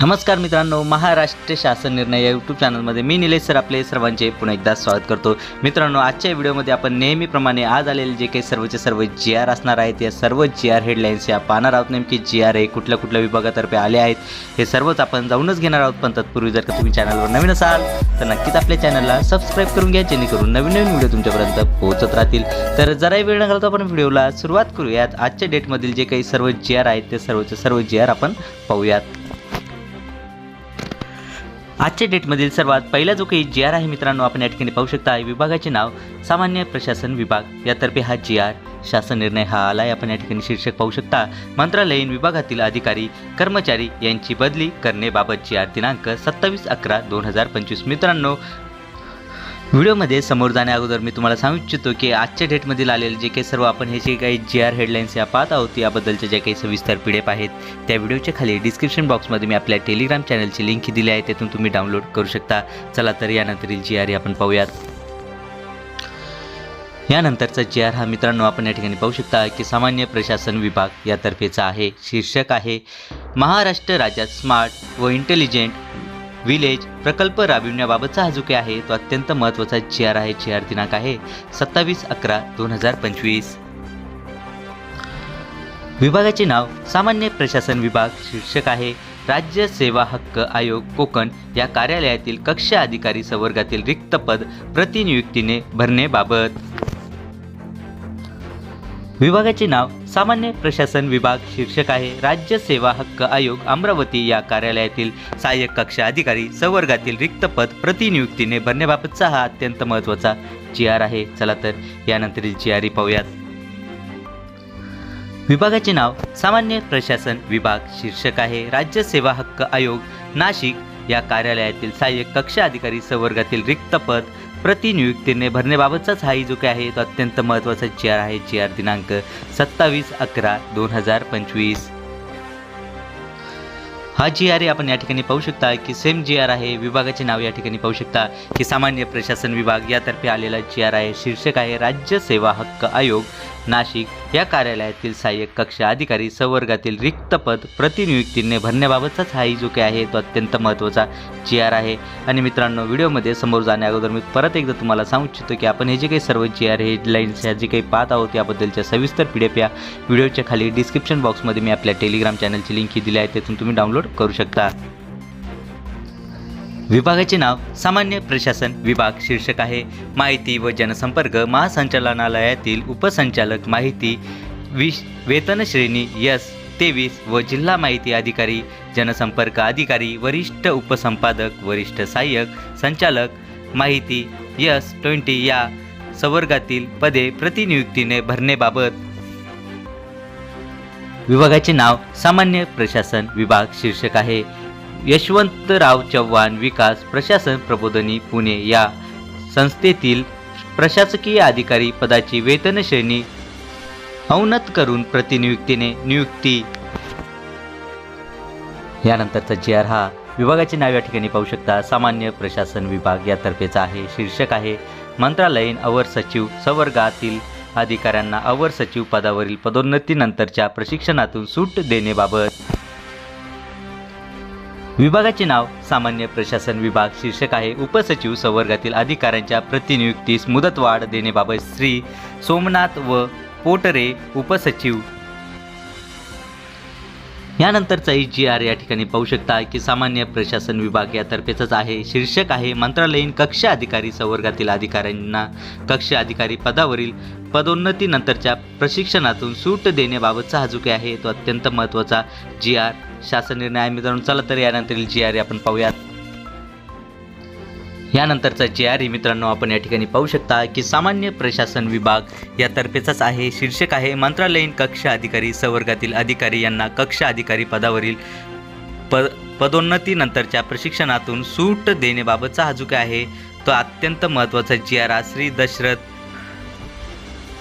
नमस्कार मित्रांनो महाराष्ट्र शासन निर्णय या यूट्यूब चॅनलमध्ये मी निलेश सर आपले सर्वांचे पुन्हा एकदा स्वागत करतो. मित्रांनो आजच्या व्हिडिओमध्ये आपण नेहमीप्रमाणे आज आलेले जे काही सर्वचे सर्व जी आर असणार आहेत या सर्व जी आर हेडलाईन्स या पाहणार आहोत. नेमकी जी आर हे कुठल्या कुठल्या विभागातर्फे आले आहेत हे सर्वच आपण जाऊनच घेणार आहोत. पण तत्पूर्वी जर का तुम्ही चॅनलवर नवीन असाल तर नक्कीच आपल्या चॅनलला सबस्क्राईब करून घ्या जेणेकरून नवीन नवीन व्हिडिओ तुमच्यापर्यंत पोहोचत राहतील. तर जराही वेळ न घालता आपण व्हिडिओला सुरुवात करूयात. आजच्या डेटमधील जे काही सर्व जी आर आहेत ते सर्वचे सर्व जी आर आपण पाहूयात. आजच्या डेटमधील सर्वात पहिला जो काही जी आर आहे मित्रांनो आपण या ठिकाणी पाहू शकता. विभागाचे नाव सामान्य प्रशासन विभाग. यातर्फे हा जी आर शासन निर्णय हा आला आहे आपण या ठिकाणी शीर्षक पाहू शकता. मंत्रालयीन विभागातील अधिकारी कर्मचारी यांची बदली करण्याबाबत जी आर दिनांक सत्तावीस अकरा दोन हजार पंचवीस. मित्रांनो व्हिडिओमध्ये समोर जाण्या अगोदर मी तुम्हाला सांगू इच्छितो की आजच्या डेटमधील आलेले जे काही सर्व आपण हे जे काही जी आर हेडलाईन्स या पाहत आहोत याबद्दलच्या ज्या काही सविस्तर पी डी आहेत त्या व्हिडिओच्या खाली डिस्क्रिप्शन बॉक्समध्ये मी आपल्या टेलिग्राम चॅनलची लिंक दिली आहे त्यातून तुम्ही डाउनलोड करू शकता. चला तर यानंतरील जी आर आपण पाहूयात. यानंतरचा जी आर हा मित्रांनो आपण या ठिकाणी पाहू शकता की सामान्य प्रशासन विभाग यातर्फेचा आहे शीर्षक आहे महाराष्ट्र राज्यात स्मार्ट व इंटेलिजंट विलेज प्रकल्प राबविण्याबाबतचा हा जो काही आहे तो अत्यंत महत्त्वाचा जी आर आहे जी आर दिनांक आहे सत्तावीस अकरा दोन हजार पंचवीस. विभागाचे नाव सामान्य प्रशासन विभाग शीर्षक आहे राज्य सेवा हक्क आयोग कोकण. या कार्यालयातील कक्ष अधिकारी संवर्गातील रिक्त पद प्रतिनियुक्तीने भरण्याबाबत विभागाचे नाव सामान्य प्रशासन विभाग शीर्षक आहे. राज्य सेवा हक्क आयोग अमरावती या कार्यालयातील सहाय्यक कक्ष अधिकारी संवर्गातील रिक्त पद प्रतिनियुक्तीने भरण्याबाबतचा हा अत्यंत महत्त्वाचा जी आर आहे. चला तर यानंतरील जी पाहूयात. विभागाचे नाव सामान्य प्रशासन विभाग शीर्षक आहे. राज्य सेवा हक्क आयोग नाशिक या कार्यालयातील सहाय्यक कक्ष अधिकारी संवर्गातील रिक्त पद प्रतिनियुक्तीने भरण्याबाबतचाच हाही जो काही आहे तो अत्यंत महत्त्वाचा जी आर आहे जी आर दिनांक सत्तावीस अकरा दोन हजार पंचवीस. हा जी आर आपण या ठिकाणी पाहू शकता की सेम जी आर आहे विभागाचे नाव या ठिकाणी पाहू शकता की सामान्य प्रशासन विभाग यातर्फे आलेला जी आर आहे शीर्षक आहे राज्य सेवा हक्क आयोग. नाशिक या कार्यालयातील सहाय्यक कक्ष अधिकारी संवर्गातील रिक्त पद प्रतिनियुक्तीने भरण्याबाबतचाच हाही जो काही आहे. तो अत्यंत महत्त्वाचा जी आर आहे. आणि मित्रांनो व्हिडिओमध्ये समोर जाण्या अगोदर मी परत एकदा तुम्हाला सांगू इच्छितो की आपण हे जे काही सर्व जी आर हेडलाईन्स ह्या जे काही पाहत आहोत याबद्दलच्या सविस्तर पी डी एफ या व्हिडिओच्या खाली डिस्क्रिप्शन बॉक्समध्ये मी आपल्या टेलिग्राम चॅनलची लिंक ही दिली आहे. त्यातून तुम्ही डाउनलोड करू शकता. विभागाचे नाव सामान्य प्रशासन विभाग शीर्षक आहे. माहिती व जनसंपर्क महासंचालनालयातील उपसंचालक माहिती विश वेतन श्रेणी यस तेवीस व जिल्हा माहिती अधिकारी जनसंपर्क अधिकारी वरिष्ठ उपसंपादक वरिष्ठ सहाय्यक संचालक माहिती यस ट्वेंटी या संवर्गातील पदे प्रतिनियुक्तीने भरण्याबाबत. विभागाचे नाव सामान्य प्रशासन विभाग शीर्षक आहे. यशवंतराव चव्हाण विकास प्रशासन प्रबोधनी पुणे या संस्थेतील प्रशासकीय अधिकारी पदाची वेतन श्रेणी अवनत करून प्रतिनियुक्तीने नियुक्ती. यानंतरचा जी आर हा विभागाचे नाव या ठिकाणी पाहू शकता. सामान्य प्रशासन विभाग यातर्फेचा आहे. शीर्षक आहे मंत्रालयीन अवर सचिव संवर्गातील अधिकाऱ्यांना अवर सचिव पदावरील पदोन्नतीनंतरच्या प्रशिक्षणातून सूट देण्याबाबत विभागाचे नाव सामान्य प्रशासन विभाग शीर्षक आहे. उपसचिव संवर्गातील अधिकाऱ्यांच्या प्रतिनियुक्तीस मुदतवाढ देण्याबाबत श्री सोमनाथ व पोटरे उपसचिव यानंतरचाही जी आर या ठिकाणी पाहू शकता की सामान्य प्रशासन विभाग यातर्फेच आहे. शीर्षक आहे मंत्रालयीन कक्ष अधिकारी संवर्गातील अधिकाऱ्यांना कक्ष अधिकारी पदावरील पदोन्नतीनंतरच्या प्रशिक्षणातून सूट देण्याबाबतचा हा जो काही आहे तो अत्यंत महत्त्वाचा जी आर शासन निर्णय आहे. मित्रांनो चला तर यानंतरील जी आर आपण पाहूयात. यानंतरचा जे आर मित्रांनो आपण या ठिकाणी पाहू शकता की सामान्य प्रशासन विभाग यातर्फेचाच आहे शीर्षक आहे मंत्रालयीन कक्ष अधिकारी संवर्गातील अधिकारी यांना कक्ष अधिकारी पदावरील प पदोन्नतीनंतरच्या प्रशिक्षणातून सूट देण्याबाबतचा हा जो काय आहे तो अत्यंत महत्त्वाचा जी आर श्री दशरथ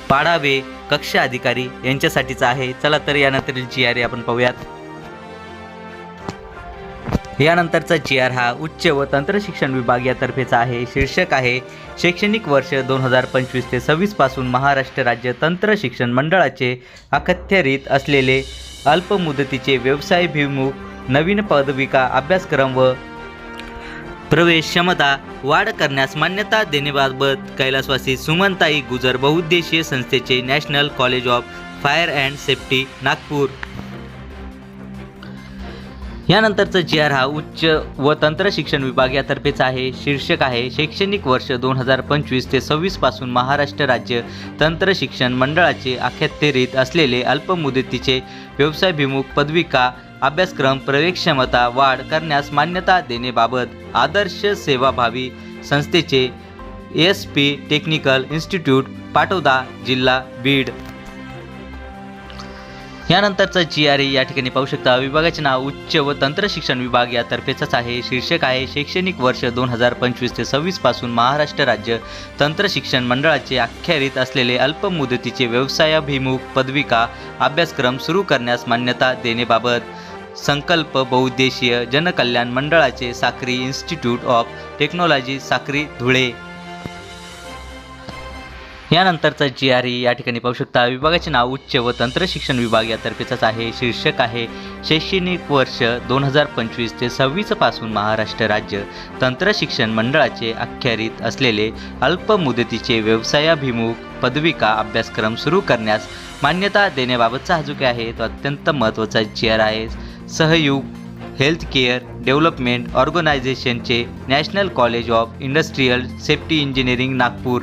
पाडावे कक्ष अधिकारी यांच्यासाठीचा आहे. चला तर यानंतर जी आर आपण पाहूयात. यानंतरचा जी आर हा उच्च व तंत्र शिक्षण विभाग यातर्फेचा आहे. शीर्षक आहे शैक्षणिक वर्ष दोन हजार पंचवीस ते सव्वीसपासून महाराष्ट्र राज्य तंत्र शिक्षण मंडळाचे अखत्यारीत असलेले अल्पमुदतीचे व्यवसायभिमुख नवीन पदविका अभ्यासक्रम व प्रवेश क्षमता वाढ करण्यास मान्यता देण्याबाबत कैलासवासी सुमनताई गुजर बहुउद्देशीय संस्थेचे national college of fire and safety Nagpur. यानंतरचं G R हा उच्च व तंत्र शिक्षण विभाग यातर्फेच आहे. शीर्षक आहे शैक्षणिक वर्ष दोन हजार पंचवीस ते सव्वीसपासून महाराष्ट्र राज्य तंत्र शिक्षण मंडळाचे अखेत्तेरीत असलेले अल्पमुदतीचे व्यवसायभिमुख पदविका अभ्यासक्रम प्रवेशक्षमता वाढ करण्यास मान्यता देण्याबाबत आदर्श सेवाभावी संस्थेचे S P technical institute Patoda जिल्हा बीड. यानंतरचा जी आर या ठिकाणी पाहू शकता. विभागाचे नाव उच्च व तंत्र शिक्षण विभाग यातर्फेचंच आहे. शीर्षक आहे शैक्षणिक वर्ष दोन हजार पंचवीस ते सव्वीसपासून महाराष्ट्र राज्य तंत्र शिक्षण मंडळाचे अख्यारीत असलेले अल्पमुदतीचे व्यवसायाभिमुख पदविका अभ्यासक्रम सुरू करण्यास मान्यता देण्याबाबत संकल्प बहुउद्देशीय जनकल्याण मंडळाचे Sakri institute of technology Sakri Dhule. यानंतरचा G R ई या ठिकाणी पाहू शकता. विभागाचे नाव उच्च व तंत्र शिक्षण विभाग यातर्फेचाच आहे. शीर्षक आहे शैक्षणिक वर्ष दोन हजार पंचवीस ते सव्वीसपासून महाराष्ट्र राज्य तंत्र शिक्षण मंडळाचे अखत्यारीत असलेले अल्प मुदतीचे व्यवसायाभिमुख पदविका अभ्यासक्रम सुरू करण्यास मान्यता देण्याबाबतचा हा जो काही आहे तो अत्यंत महत्त्वाचा जी आर आहे. सहयोग हेल्थ केअर डेव्हलपमेंट ऑर्गनायझेशनचे national college of industrial safety engineering Nagpur.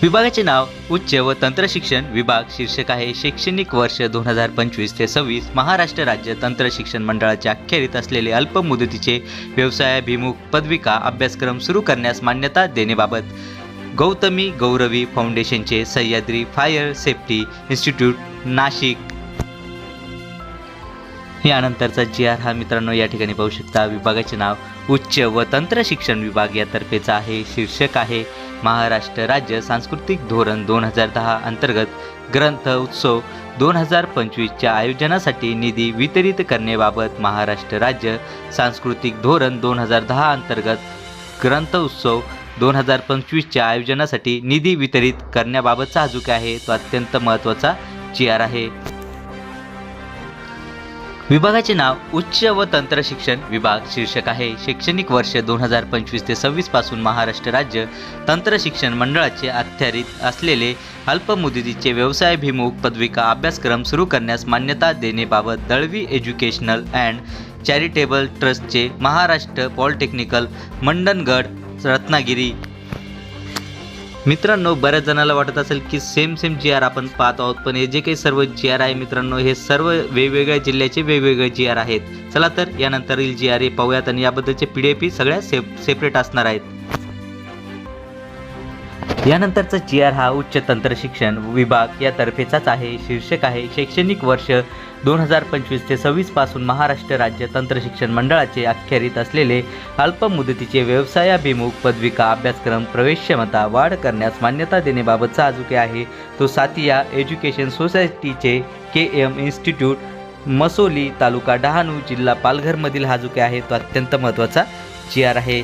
विभागाचे नाव उच्च व तंत्रशिक्षण विभाग शीर्षक आहे शैक्षणिक वर्ष दोन हजार पंचवीस ते सव्वीस. महाराष्ट्र राज्य तंत्र शिक्षण मंडळाच्या अखेरीत असलेले अल्प मुदतीचे व्यवसायाभिमुख पदविका अभ्यासक्रम सुरू करण्यास मान्यता देण्याबाबत गौतमी गौरवी फाउंडेशनचे Sahyadri fire safety institute Nashik यानंतरचा G R हा मित्रांनो या ठिकाणी पाहू शकता. विभागाचे नाव उच्च व तंत्र शिक्षण विभाग यातर्फेचा आहे. शीर्षक आहे महाराष्ट्र राज्य सांस्कृतिक धोरण दोन हजार दहा अंतर्गत ग्रंथ उत्सव दोन हजार पंचवीसच्या आयोजनासाठी निधी वितरित करण्याबाबत महाराष्ट्र राज्य सांस्कृतिक धोरण दोन हजार दहा अंतर्गत ग्रंथ उत्सव दोन हजार पंचवीसच्या आयोजनासाठी निधी वितरित करण्याबाबतचा हा जो आहे. तो अत्यंत महत्त्वाचा जी आर आहे. विभागाचे नाव उच्च व तंत्र शिक्षण विभाग शीर्षक आहे. शैक्षणिक वर्ष दोन हजार पंचवीस ते सव्वीसपासून महाराष्ट्र राज्य तंत्र शिक्षण मंडळाचे अखत्यारीत असलेले अल्पमुदतीचे व्यवसायाभिमुख पदविका अभ्यासक्रम सुरू करण्यास मान्यता देण्याबाबत दळवी एज्युकेशनल अँड चॅरिटेबल ट्रस्टचे महाराष्ट्र पॉलिटेक्निकल मंडणगड रत्नागिरी मित्रांनो बऱ्याच जणाला वाटत असेल की सेम सेम जी आर आपण पाहत आहोत पण हे जे काही सर्व जी आर आहे मित्रांनो हे सर्व वेगवेगळ्या जिल्ह्याचे वेगवेगळे जी आर आहेत. चला तर यानंतरील जी आर हे पाहूयात आणि याबद्दलचे पी डी एफ सगळ्या सेप सेपरेट असणार आहेत. यानंतरचा जी आर हा उच्च तंत्र शिक्षण विभाग यातर्फेचाच आहे शीर्षक आहे शैक्षणिक वर्ष दोन हजार पंचवीस ते सव्वीसपासून महाराष्ट्र राज्य तंत्र शिक्षण मंडळाचे अखेरीत असलेले अल्प मुदतीचे व्यवसायाभिमुख पदविका अभ्यासक्रम प्रवेश क्षमता वाढ करण्यास मान्यता देण्याबाबतचा अजुके आहे. तो सातिया एज्युकेशन सोसायटीचे K M institute Masoli taluka Dahanu जिल्हा पालघरमधील हा जो काही आहे. तो अत्यंत महत्त्वाचा जी आर आहे.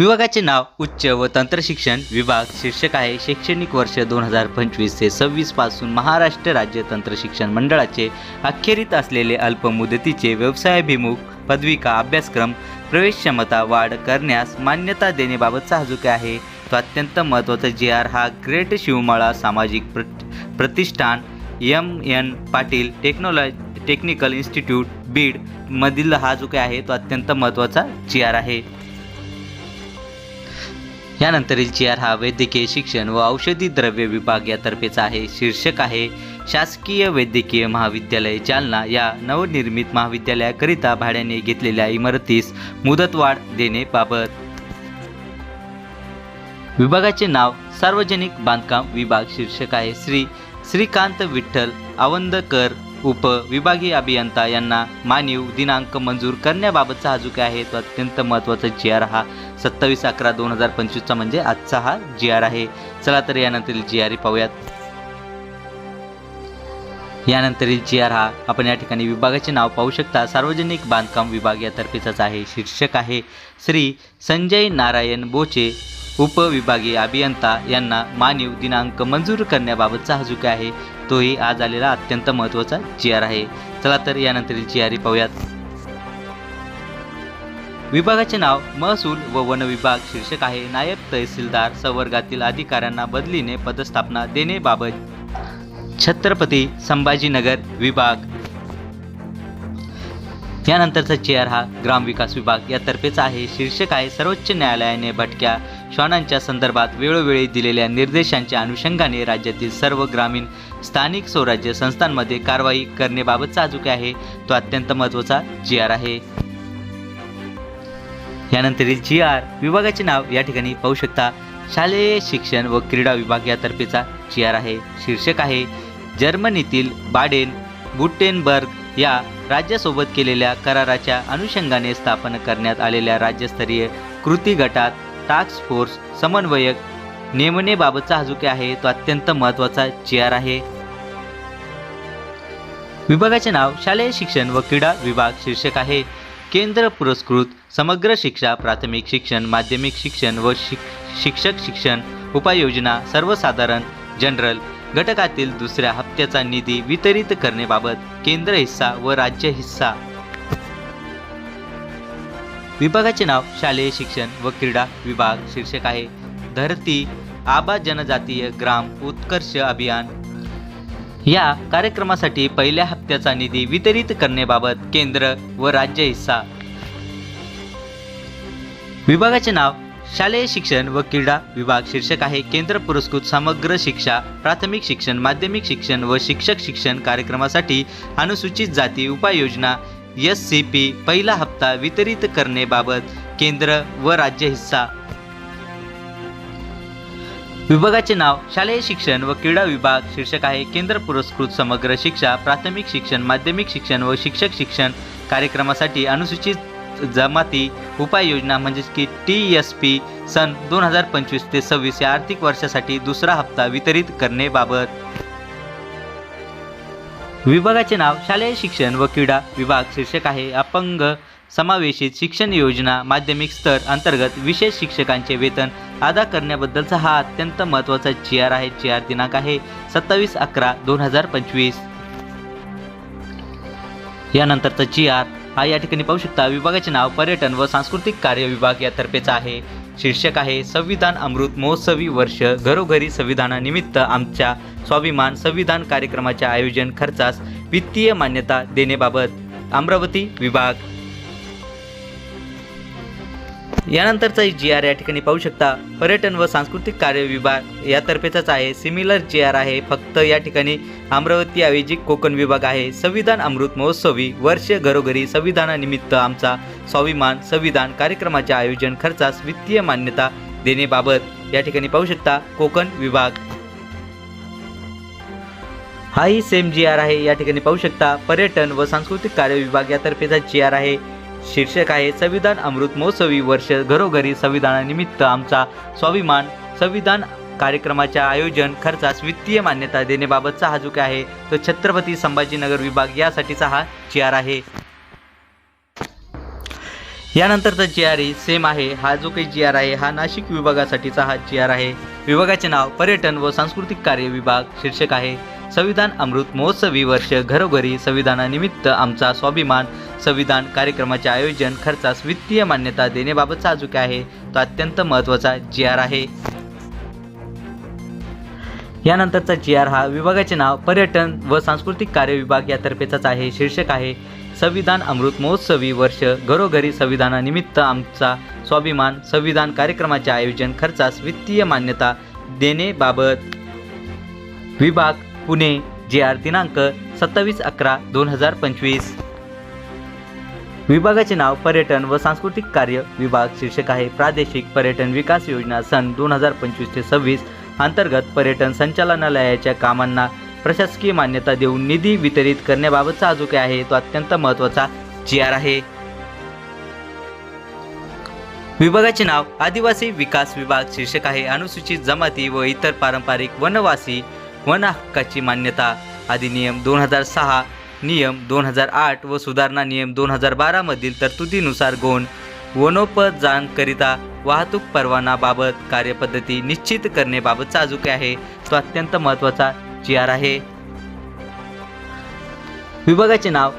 विभागाचे नाव उच्च व तंत्रशिक्षण विभाग शीर्षक आहे शैक्षणिक वर्ष दोन हजार पंचवीस ते सव्वीसपासून महाराष्ट्र राज्य तंत्रशिक्षण मंडळाचे अखेरीत असलेले अल्पमुदतीचे व्यवसायाभिमुख पदविका अभ्यासक्रम प्रवेश क्षमता वाढ करण्यास मान्यता देण्याबाबतचा हा जो काय आहे. तो अत्यंत महत्त्वाचा जी आर हा ग्रेट शिवमाळा सामाजिक प्र प्रतिष्ठान M N Patil technology technical institute Beed मधील हा जो काय आहे तो अत्यंत महत्त्वाचा जी आर आहे. यानंतरील चेअर आर हा वैद्यकीय शिक्षण व औषधी द्रव्य विभाग यातर्फेचा आहे. शीर्षक आहे शासकीय वैद्यकीय महाविद्यालय जालना या नवनिर्मित महाविद्यालयाकरिता भाड्याने घेतलेल्या इमारतीस मुदतवाढ देण्याबाबत विभागाचे नाव सार्वजनिक बांधकाम विभाग शीर्षक आहे. श्री श्रीकांत विठ्ठल आवंदकर उप विभागीय अभियंता यांना मानीव दिनांक मंजूर करण्याबाबतचा हा जो काय आहे तो अत्यंत महत्त्वाचा जी आर हा सत्तावीस अकरा दोन हजार पंचवीसचा म्हणजे आजचा हा जी आर आहे. चला तर यानंतरील जी आर पाहूयात. यानंतरील जी आर हा आपण या ठिकाणी विभागाचे नाव पाहू शकता. सार्वजनिक बांधकाम विभाग यातर्फेचाच आहे शीर्षक आहे श्री संजय नारायण बोचे उपविभागीय अभियंता यांना मानीव दिनांक मंजूर करण्याबाबतचा हा जो काय आहे तोही आज आलेला अत्यंत महत्त्वाचा जी आर आहे. चला तर यानंतरील जी आर पाहूयात. विभागाचे नाव महसूल व वन विभाग शीर्षक आहे. नायब तहसीलदार संवर्गातील अधिकाऱ्यांना बदलीने पदस्थापना देणेबाबत. छत्रपती संभाजीनगर विभाग. यानंतरचा चेअर हा ग्रामविकास विभाग यातर्फेचा आहे. शीर्षक आहे सर्वोच्च न्यायालयाने भटक्या श्वानांच्या संदर्भात वेळोवेळी दिलेल्या निर्देशांच्या अनुषंगाने राज्यातील सर्व ग्रामीण स्थानिक स्वराज्य संस्थांमध्ये कारवाई करण्याबाबतचा जो काय आहे. तो अत्यंत महत्त्वाचा जी आर आहे. यानंतरील जी आर विभागाचे नाव या ठिकाणी पाहू शकता. शालेय शिक्षण व क्रीडा विभाग यातर्फेचा जी आर आहे. शीर्षक आहे जर्मनीतील बाडेन बुटेनबर्ग या राज्यासोबत केलेल्या कराराच्या अनुषंगाने स्थापन करण्यात आलेल्या राज्यस्तरीय कृती गटात टास्क फोर्स समन्वयक नेमणेबाबतचा हा जो काही आहे तो अत्यंत महत्त्वाचा चेअर आहे. विभागाचे नाव शालेय शिक्षण व क्रीडा विभाग शीर्षक आहे. केंद्र पुरस्कृत समग्र शिक्षा प्राथमिक शिक्षण माध्यमिक शिक्षण व शिक शिक्षक शिक्षण उपाययोजना सर्वसाधारण जनरल घटकातील दुसऱ्या हप्त्याचा निधी वितरित करण्याबाबत केंद्र हिस्सा व राज्य हिस्सा विभागाचे नाव शालेय शिक्षण व क्रीडा विभाग शीर्षक आहे. धरती आबा जनजातीय ग्राम उत्कर्ष अभियान. या कार्यक्रमासाठी पहिल्या हप्त्याचा निधी वितरित करण्याबाबत केंद्र व राज्य हिस्सा. विभागाचे नाव शालेय शिक्षण व क्रीडा विभाग शीर्षक आहे. केंद्र पुरस्कृत समग्र शिक्षा प्राथमिक शिक्षण माध्यमिक शिक्षण व शिक्षक शिक्षण कार्यक्रमासाठी अनुसूचित जाती उपाययोजना एस सी पी पहिला हप्ता वितरित करण्याबाबत केंद्र व राज्य हिस्सा. विभागाचे नाव शालेय शिक्षण व क्रीडा विभाग शीर्षक आहे केंद्र पुरस्कृत समग्र शिक्षा प्राथमिक शिक्षण माध्यमिक शिक्षण व शिक्षक शिक्षण कार्यक्रमासाठी अनुसूचित जमाती उपाययोजना म्हणजेच की टी एस पी सन दोन हजार पंचवीस ते सव्वीस या आर्थिक वर्षासाठी दुसरा हप्ता वितरित करण्याबाबत विभागाचे नाव शालेय शिक्षण व क्रीडा विभाग शीर्षक आहे अपंग समावेशित शिक्षण योजना माध्यमिक स्तर अंतर्गत विशेष शिक्षकांचे वेतन अदा करण्याबद्दलचा हा अत्यंत महत्त्वाचा जी आर आहे. जी आर दिनांक आहे सत्तावीस अकरा दोन हजार पंचवीस. यानंतरचा जी आर हा या ठिकाणी पाहू शकता. विभागाचे नाव पर्यटन व सांस्कृतिक कार्य विभाग यातर्फेचा आहे. शीर्षक आहे संविधान अमृत महोत्सवी वर्ष घरोघरी संविधानानिमित्त आमच्या स्वाभिमान संविधान कार्यक्रमाच्या आयोजन खर्चास वित्तीय मान्यता देण्याबाबत अमरावती विभाग यानंतरचा जी आर या ठिकाणी पाहू शकता. पर्यटन व सांस्कृतिक कार्य विभाग यातर्फेचाच आहे. सिमिलर जी आर आहे. फक्त या ठिकाणी अमरावती ऐवजी कोकण विभाग आहे. संविधान अमृत महोत्सवी वर्ष घरोघरी संविधानानिमित्त आमचा स्वाभिमान संविधान कार्यक्रमाच्या आयोजन खर्चास वित्तीय मान्यता देण्याबाबत या ठिकाणी पाहू शकता कोकण विभाग. हाही सेम जी आर आहे. या ठिकाणी पाहू शकता पर्यटन व सांस्कृतिक कार्य विभाग यातर्फेचा जी आर आहे. शीर्षक आहे संविधान अमृत महोत्सवी वर्ष घरोघरी संविधानानिमित्त आमचा स्वाभिमान. संविधान कार्यक्रमाच्या आयोजन खर्चास वित्तीय मान्यता देण्याबाबतचा हा जो आहे. तो छत्रपती संभाजीनगर विभाग यासाठीचा हा जी आर आहे. यानंतरचा जी आर सेम आहे. हा जो काही जी आर आहे हा नाशिक विभागासाठीचा हा जी आर आहे. विभागाचे नाव पर्यटन व सांस्कृतिक कार्य विभाग शीर्षक आहे. संविधान अमृत महोत्सवी वर्ष घरोघरी संविधानानिमित्त आमचा स्वाभिमान. संविधान कार्यक्रमाचे आयोजन खर्चास वित्तीय मान्यता देण्याबाबतचा साजूक आहे. तो अत्यंत महत्त्वाचा जी आर आहे. यानंतरचा जी आर हा विभागाचे नाव पर्यटन व सांस्कृतिक कार्य विभाग यातर्फेचाच आहे शीर्षक आहे. संविधान अमृत महोत्सवी वर्ष घरोघरी संविधानानिमित्त आमचा स्वाभिमान. संविधान कार्यक्रमाचे आयोजन खर्चास वित्तीय मान्यता देणेबाबत विभाग पुणे जे आर दिनांक सत्तावीस अकरा दोन हजार पंचवीस. विभागाचे नाव पर्यटन व सांस्कृतिक कार्य विभाग शीर्षक आहे प्रादेशिक पर्यटन विकास योजना सन दोन हजार पंचवीस ते सव्वीस अंतर्गत पर्यटन संचालनालयाच्या कामांना प्रशासकीय मान्यता देऊन निधी वितरित करण्याबाबतचा जो काय आहे तो अत्यंत महत्त्वाचा जी आर आहे. विभागाचे नाव आदिवासी विकास विभाग शीर्षक आहे अनुसूचित जमाती व इतर पारंपरिक वनवासी वन हक्काची मान्यता. अधिनियम दोन हजार सहा नियम दोन हजार आठ व सुधारणा नियम दोन हजार बारामधील तरतुदीनुसार गोंड वनोपजांकरिता वाहतूक परवानाबाबत कार्यपद्धती निश्चित करण्याबाबतचा चाजूके आहे. तो अत्यंत महत्त्वाचा जी आर आहे. विभागाचे नाव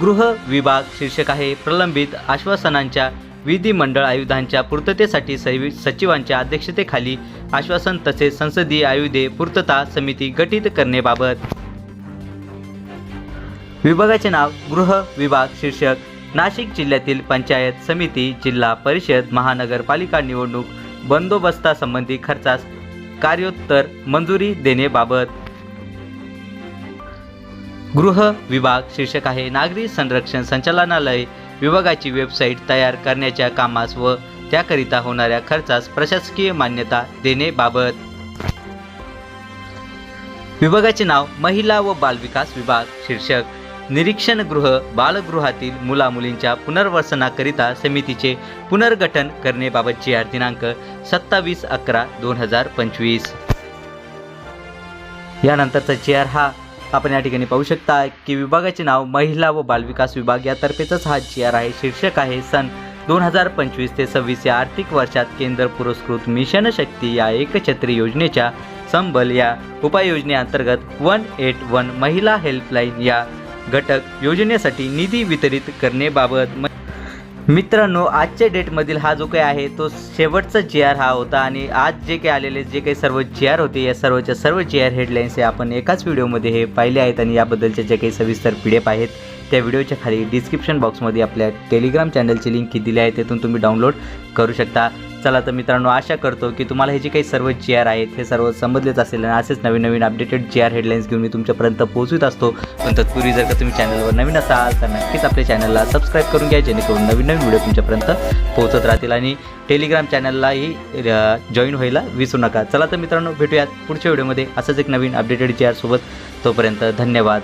गृह विभाग शीर्षक आहे. प्रलंबित आश्वासनांच्या विधिमंडळ आयुधांच्या पूर्ततेसाठी सवि सचिवांच्या अध्यक्षतेखाली आश्वासन तसेच संसदीय आयुधे पूर्तता समिती गठीत करण्याबाबत. विभागाचे नाव गृह विभाग शीर्षक नाशिक जिल्ह्यातील पंचायत समिती जिल्हा परिषद महानगरपालिका निवडणूक बंदोबस्तासंबंधी खर्चास कार्योत्तर मंजुरी देण्याबाबत. गृह विभाग शीर्षक आहे नागरी संरक्षण संचालनालय विभागाची वेबसाईट तयार करण्याच्या कामास व त्याकरिता होणाऱ्या खर्चास प्रशासकीय मान्यता देण्याबाबत विभागाचे नाव महिला व बालविकास विभाग शीर्षक. निरीक्षण गृह बालगृहातील मुलामुलींच्या पुनर्वसनाकरिता समितीचे पुनर्गठन करण्याबाबतची आर दिनांक सत्तावीस अकरा दोन हजार पंचवीस. यानंतरचा चेअर हा. आपण या ठिकाणी पाहू शकता की विभागाचे नाव महिला व बालविकास विभाग यातर्फेचाच हा चेअर आहे. शीर्षक आहे सन दोन हजार पंचवीस ते सव्वीस या आर्थिक वर्षात केंद्र पुरस्कृत मिशन शक्ती या एकछत्री योजनेच्या संबल या उपाययोजनेअंतर्गत वन एट वन महिला हेल्पलाईन या घटक योजनेसाठी निधी वितरित करण्याबाबत म- मित्रांनो आजच्या डेटमधील हा जो काही आहे तो शेवटचा जी आर हा होता आणि आज जे काही आलेले जे काही सर्व जी आर होते या सर्वच्या सर्व जी आर हेडलाईन्स हे आपण एकाच व्हिडिओमध्ये हे पाहिले आहेत आणि याबद्दलचे जे काही सविस्तर पी डी एफ आहेत त्या व्हिडिओच्या खाली डिस्क्रिप्शन बॉक्समध्ये आपल्या टेलिग्राम चॅनलची लिंक दिली आहे. तिथून तुम्ही डाउनलोड करू शकता. चला तर मित्रांनो आशा करतो की तुम्हाला हे जे काही सर्व जी आर आहेत हे सर्व समजलेच असेल आणि असेच नवीन नवीन अपडेटेड जी आर हेडलाईन्स घेऊन मी तुमच्यापर्यंत पोहोचवित असतो. पण तत्पूर्वी जर का तुम्ही चॅनलवर नवीन असाल तर नक्कीच आपल्या चॅनलला सबस्क्राईब करून घ्या जेणेकरून नवीन नवीन व्हिडिओ तुमच्यापर्यंत पोहोचत राहतील आणि टेलिग्राम चॅनललाही जॉईन व्हायला विसरू नका. चला तर मित्रांनो भेटूयात पुढच्या व्हिडिओमध्ये असंच एक नवीन अपडेटेड जी आरसोबत तोपर्यंत धन्यवाद.